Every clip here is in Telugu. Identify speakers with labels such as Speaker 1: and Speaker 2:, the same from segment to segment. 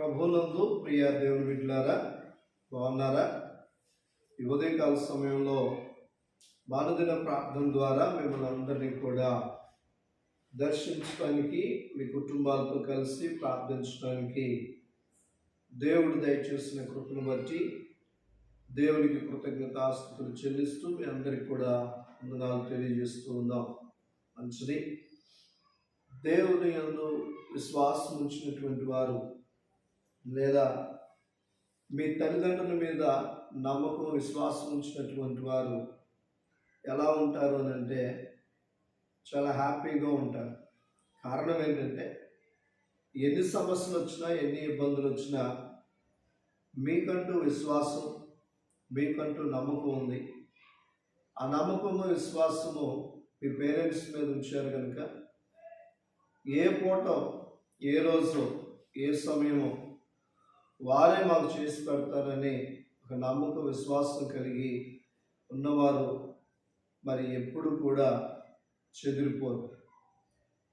Speaker 1: ప్రభునందు ప్రియ దేవుని బిడ్డలారా బాగున్నారా? ఈ ఉదయకాల సమయంలో బాలదిన ప్రార్థన ద్వారా మిమ్మల్ని అందరినీ కూడా దర్శించడానికి మీ కుటుంబాలతో కలిసి ప్రార్థించడానికి దేవుడు దయచేసిన కృపను బట్టి దేవునికి కృతజ్ఞతాస్తుతులు చెల్లిస్తూ మీ అందరికి కూడా వందనాలు తెలియజేస్తూ ఉన్నాం. మంచిది. దేవుని యందు విశ్వాసం ఉంచినటువంటి వారు లేదా మీ తల్లిదండ్రుల మీద నమ్మకం విశ్వాసం ఉంచినటువంటి వారు ఎలా ఉంటారు అని అంటే చాలా హ్యాపీగా ఉంటారు. కారణం ఏంటంటే ఎన్ని సమస్యలు వచ్చినా ఎన్ని ఇబ్బందులు వచ్చినా మీకంటూ విశ్వాసం మీకంటూ నమ్మకం ఉంది. ఆ నమ్మకము విశ్వాసము మీ పేరెంట్స్ మీద ఉంచారు కనుక ఏ పూట ఏ రోజు ఏ సమయమో వారే మాకు చేసి పెడతారని ఒక నమ్మక విశ్వాసం కలిగి ఉన్నవారు మరి ఎప్పుడు కూడా చెదిరిపోరు.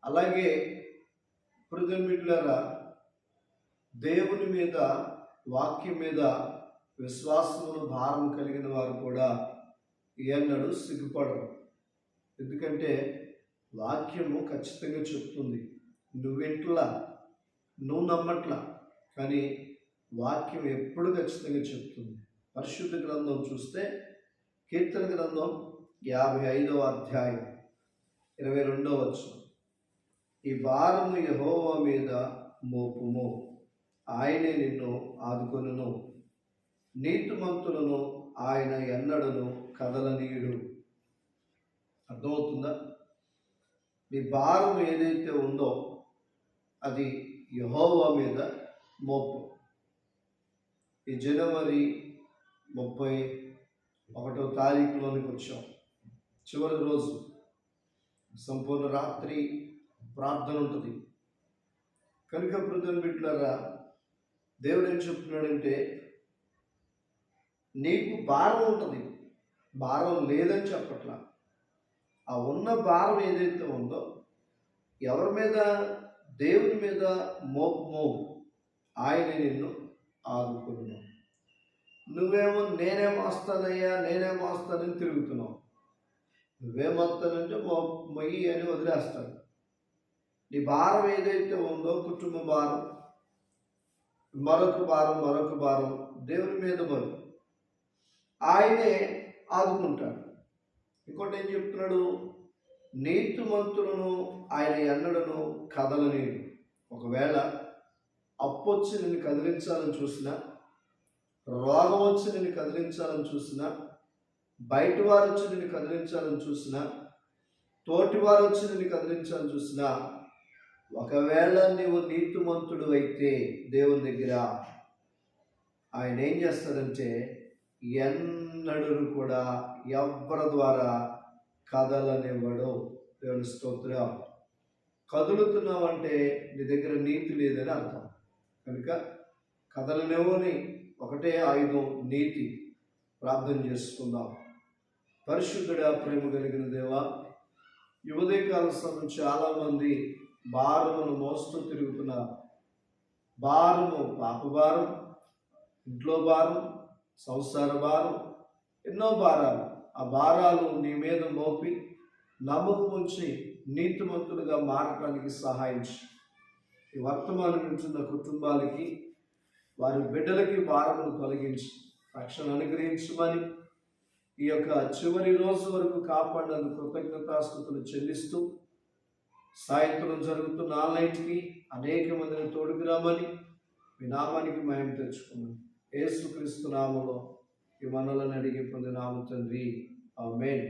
Speaker 1: అలాగే ప్రజమిట్లరా దేవుని మీద వాక్యం మీద విశ్వాసమును భారం కలిగిన వారు కూడా ఎన్నడూ సిగ్గుపడరు. ఎందుకంటే వాక్యము ఖచ్చితంగా చెప్తుంది. నువ్వెట్లా? నువ్వు నమ్మట్లా? కానీ వాక్యం ఎప్పుడు ఖచ్చితంగా చెప్తుంది. పరిశుద్ధ గ్రంథం చూస్తే కీర్తన గ్రంథం యాభై ఐదవ అధ్యాయం ఇరవై రెండవ వచ్చు ఈ భారము యహోవా మీద మోపుము. ఆయనే నిన్ను ఆదుకొనును. నీతిమంతులను ఆయన ఎన్నడను కదలనీయుడు. అర్థమవుతుందా? మీ భారం ఏదైతే ఉందో అది యహోవా మీద మోపు. ఈ జనవరి ముప్పై ఒకటో తారీఖులోనికి వచ్చాం. చివరి రోజు సంపూర్ణ రాత్రి ప్రార్థన ఉంటుంది. కనుక ప్రజలు బిడ్డలారా దేవుడు ఏం చెప్తున్నాడంటే నీకు భారం ఉంటుంది. భారం లేదని చెప్పట్లా. ఆ ఉన్న భారం ఏదైతే ఉందో ఎవరి మీద దేవుని మీద మోపము. ఆయన నిన్ను ఆదుకున్నావు. నువ్వేమో నేనే మోస్తానయ్యా నేనే మోస్తానని తిరుగుతున్నావు. నువ్వేమొస్తానంటే మో మొయ్యి అని వదిలేస్తాను నీ భారం ఏదైతే ఉందో కుటుంబ భారం మరొక భారం మరొక భారం దేవుని మీద బరు ఆయనే ఆదుకుంటాడు. ఇంకోటి ఏం చెప్తున్నాడు? నీతిమంతులను ఆయన ఎన్నడను కదలనీడు ఒకవేళ అప్పు వచ్చి నిన్ను కదిలించాలని చూసినా రోగం వచ్చి నిన్ను కదిలించాలని చూసినా బయట వారు వచ్చి నిన్ను కదిలించాలని చూసినా తోటి వారు వచ్చి నిన్ను కదిలించాలని చూసినా ఒకవేళ నీవు నీతిమంతుడు అయితే దేవుని దగ్గర ఆయన ఏం చేస్తాడంటే ఎన్నడూ కూడా ఎవరి ద్వారా కదలనివ్వడు. దేవుని స్తోత్రం. కదులుతున్నావంటే నీ దగ్గర నీతి లేదని అర్థం. కనుక కదలనివ్వని ఒకటే ఆయుధం నీతి. ప్రార్థన చేసుకుందాం. పరిశుద్ధుడా ప్రేమ కలిగిన దేవా ఈ ఉదయకాల సమయం చాలామంది భారమును మోస్తూ తిరుగుతున్నారు భారము పాప భారం ఇంట్లో భారం సంసార భారం ఎన్నో భారాలు. ఆ భారాలు నీ మీద మోపి నమ్మకం ఉంచి నీతిమంతులుగా మారటానికి సహాయించి. ఈ వర్తమానం ఉంటున్న కుటుంబాలకి వారి బిడ్డలకి భారమును తొలగించి రక్షణ అనుగ్రహించమని ఈ యొక్క చివరి రోజు వరకు కాపాడినందుకు కృతజ్ఞతాస్థుతులు చెల్లిస్తూ సాయంత్రం జరుగుతున్న ఆన్లైన్కి అనేక మందిని తోడుకురామని మీ నామానికి మయం తెచ్చుకున్నాం. ఏసుక్రీస్తు నామలో ఈ మనలను అడిగి పొందినాము తండ్రి. Amen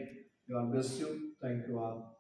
Speaker 1: you are best you. Thank you all.